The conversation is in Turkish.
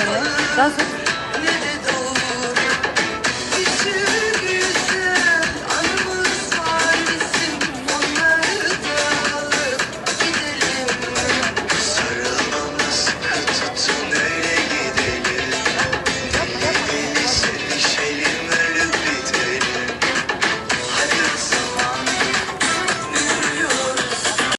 seni. Dans et.